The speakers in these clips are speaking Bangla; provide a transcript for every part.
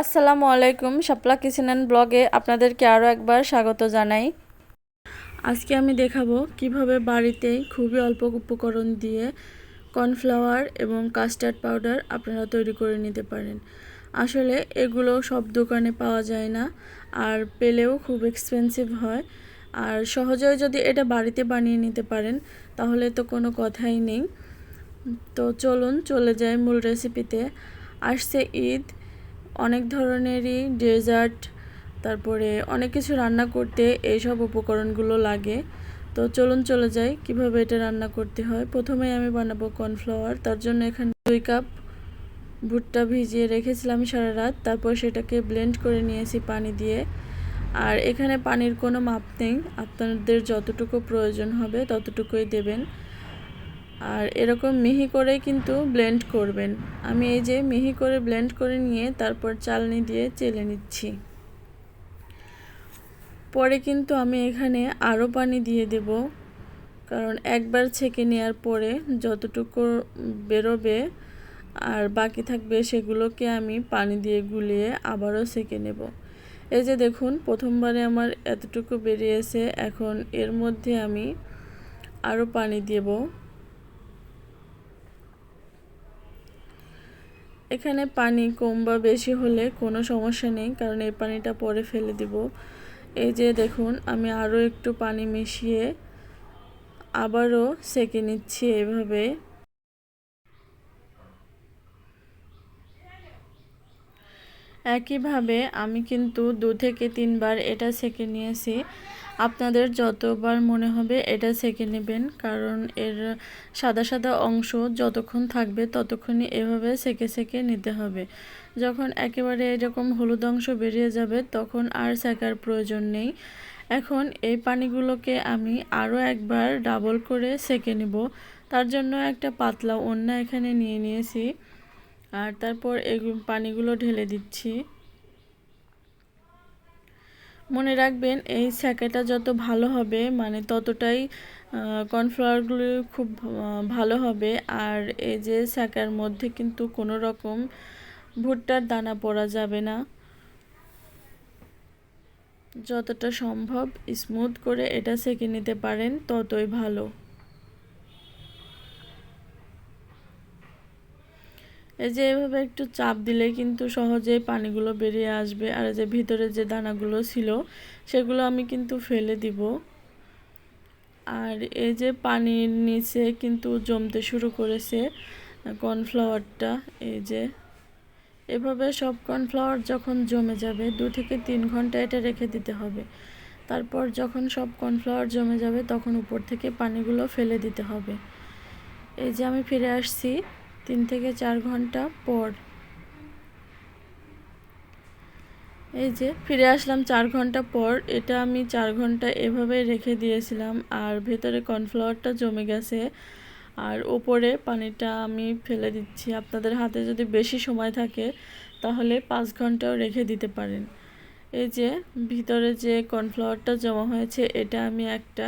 আসসালামু আলাইকুম, শাপলা কিচেন অ্যান্ড ব্লগে আপনাদেরকে আরও একবার স্বাগত জানাই। আজকে আমি দেখাবো কীভাবে বাড়িতে খুবই অল্প উপকরণ দিয়ে কর্নফ্লাওয়ার এবং কাস্টার্ড পাউডার আপনারা তৈরি করে নিতে পারেন। আসলে এগুলো সব দোকানে পাওয়া যায় না আর পেলেও খুব এক্সপেন্সিভ হয়। আর সহজেও যদি এটা বাড়িতে বানিয়ে নিতে পারেন, তাহলে তো কোনো কথাই নেই। তো চলুন চলে যাই মূল রেসিপিতে আসছে ঈদ। অনেক ধরনেরই ডেজার্ট তারপরে অনেক কিছু রান্না করতে এইসব উপকরণগুলো লাগে। তো চলুন চলে যাই, কীভাবে এটা রান্না করতে হয়। প্রথমেই আমি বানাবো কর্নফ্লাওয়ার তার জন্য এখানে দুই কাপ ভুট্টা ভিজিয়ে রেখেছিলাম সারা রাত। তারপর সেটাকে ব্লেন্ড করে নিয়েছি পানি দিয়ে। আর এখানে পানির কোনো মাপ নেই, আপনাদের যতটুকু প্রয়োজন হবে ততটুকুই দেবেন। আর এরকম মিহি করে কিন্তু ব্লেন্ড করবেন। আমি এই যে মিহি করে ব্লেন্ড করে নিয়ে তারপর চালনি দিয়ে চেলে নিচ্ছি। পরে কিন্তু আমি এখানে আরও পানি দিয়ে দেব, কারণ একবার ছেঁকে নেওয়ার পরে যতটুকু বেরোবে আর বাকি থাকবে সেগুলোকে আমি পানি দিয়ে গুলিয়ে আবারও সেঁকে নেব। এই যে দেখুন, প্রথমবারে আমার এতটুকু বেরিয়েছে, এখন এর মধ্যে আমি আরও পানি দেব। এখানে পানি কম বা বেশি হলে কোনো সমস্যা নেই, কারণ এই পানিটা পরে ফেলে দিব। এই যে দেখুন, আমি আরও একটু পানি মিশিয়ে আবারও সেকে নিচ্ছি এভাবে। একইভাবে আমি কিন্তু দু থেকে তিনবার এটা সেকে নিয়েছি। আপনাদের যতবার মনে হবে এটা সেকে নেবেন, কারণ এর সাদা সাদা অংশ যতক্ষণ থাকবে ততক্ষণই এভাবে সেকে সেকে নিতে হবে। যখন একেবারে এরকম হলুদ অংশ বেরিয়ে যাবে তখন আর সেকার প্রয়োজন নেই। এখন এই পানিগুলোকে আমি আরও একবার ডাবল করে সেকে নেব। তার জন্য একটা পাতলা অন্য এখানে নিয়ে নিয়েছি। আর তারপর এই পানিগুলো ঢেলে দিচ্ছি। মনে রাখবেন, এই ছ্যাঁকাটা যত ভালো হবে মানে ততটাই কর্নফ্লাওয়ারগুলো খুব ভালো হবে। আর এই যে স্যাকার মধ্যে কিন্তু কোনো রকম ভুট্টার দানা পড়া যাবে না। যতটা সম্ভব স্মুথ করে এটা সেঁকে নিতে পারেন, ততই ভালো। এই যে এভাবে একটু চাপ দিলে কিন্তু সহজেই পানিগুলো বেরিয়ে আসবে। আর যে ভিতরে যে দানাগুলো ছিল, সেগুলো আমি কিন্তু ফেলে দিব। আর এই যে পানির নিচে কিন্তু জমতে শুরু করেছে কর্নফ্লাওয়ারটা, এই যে। এভাবে সব কর্নফ্লাওয়ার যখন জমে যাবে, দু থেকে তিন ঘণ্টা এটা রেখে দিতে হবে। তারপর যখন সব কর্নফ্লাওয়ার জমে যাবে, তখন উপর থেকে পানিগুলো ফেলে দিতে হবে। এই যে আমি ফিরে আসছি। তিন থেকে চার ঘণ্টা পর। এই যে ফিরে আসলাম চার ঘণ্টা পর, এটা আমি চার ঘণ্টা এভাবে রেখে দিয়েছিলাম আর ভেতরে কর্নফ্লাওয়ারটা জমে গেছে আর ওপরে পানিটা আমি ফেলে দিচ্ছি। আপনাদের হাতে যদি বেশি সময় থাকে, তাহলে পাঁচ ঘন্টাও রেখে দিতে পারেন। এই যে ভিতরে যে কর্নফ্লাওয়ারটা জমা হয়েছে, এটা আমি একটা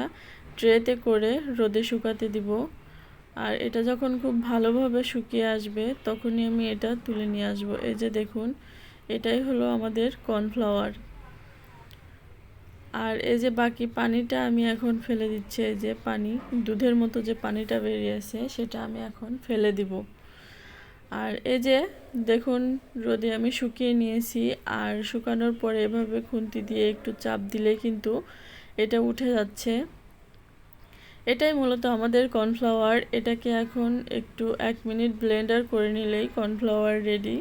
ট্রেতে করে রোদে শুকাতে দিব। আর এটা যখন খুব ভালোভাবে শুকিয়ে আসবে, তখনই আমি এটা তুলে নিয়ে আসব। এই যে দেখুন, এটাই হলো আমাদের কর্নফ্লাওয়ার। আর এই যে বাকি পানিটা আমি এখন ফেলে দিচ্ছি, এই যে পানি, দুধের মতো যে পানিটা বেরিয়েছে সেটা আমি এখন ফেলে দিব। আর এই যে দেখুন, রোদে আমি শুকিয়ে নিয়েছি, আর শুকানোর পরে এভাবে খুন্তি দিয়ে একটু চাপ দিলে কিন্তু এটা উঠে যাচ্ছে। এটাই মূলত আমাদের কর্নফ্লাওয়ার। এটাকে এখন একটু এক মিনিট ব্লেন্ডার করে নিলেই কর্নফ্লাওয়ার রেডি।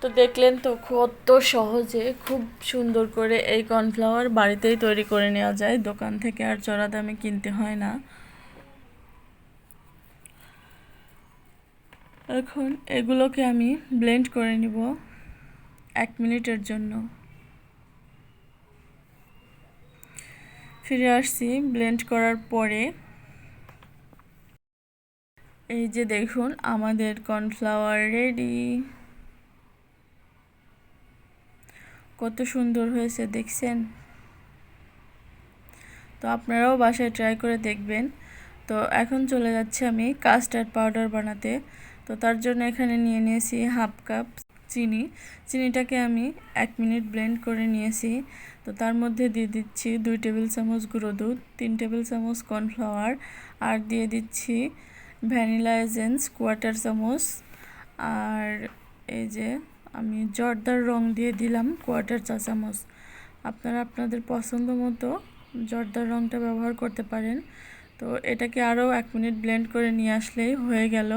তো দেখলেন তো কত সহজে খুব সুন্দর করে এই কর্নফ্লাওয়ার বাড়িতেই তৈরি করে নেওয়া যায়। দোকান থেকে আর চড়া দামে কিনতে হয় না। এখন এগুলোকে আমি ব্লেন্ড করে নিব এক মিনিটের জন্য। ফিরে আসছি ব্লেন্ড করার পরে। এই যে দেখুন, আমাদের কর্নফ্লাওয়ার রেডি কত সুন্দর হয়েছে, দেখছেন? তো আপনারাও বাসায় ট্রাই করে দেখবেন। তো এখন চলে যাচ্ছে আমি কাস্টার্ড পাউডার বানাতে। তো তার জন্য এখানে নিয়ে নিয়েছি হাফ কাপ চিনি। চিনিটাকে আমি এক মিনিট ব্লেন্ড করে নিয়েছি। তো তার মধ্যে দিয়ে দিচ্ছি দুই টেবিল চামচ গুঁড়ো দুধ, তিন টেবিল চামচ কর্নফ্লাওয়ার আর দিয়ে দিচ্ছি ভ্যানিলা এজেন্স কোয়ার্টার চামচ। আর এই যে আমি জর্দার রং দিয়ে দিলাম কোয়ার্টার চা চামচ। আপনারা আপনাদের পছন্দ মতো জর্দার রংটা ব্যবহার করতে পারেন। তো এটাকে আরও এক মিনিট ব্লেন্ড করে নিয়ে আসলেই হয়ে গেল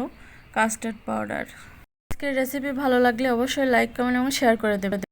কাস্টার্ড পাউডার। আজকের রেসিপি ভালো লাগলে অবশ্যই লাইক কমেন্ট এবং শেয়ার করে দেবেন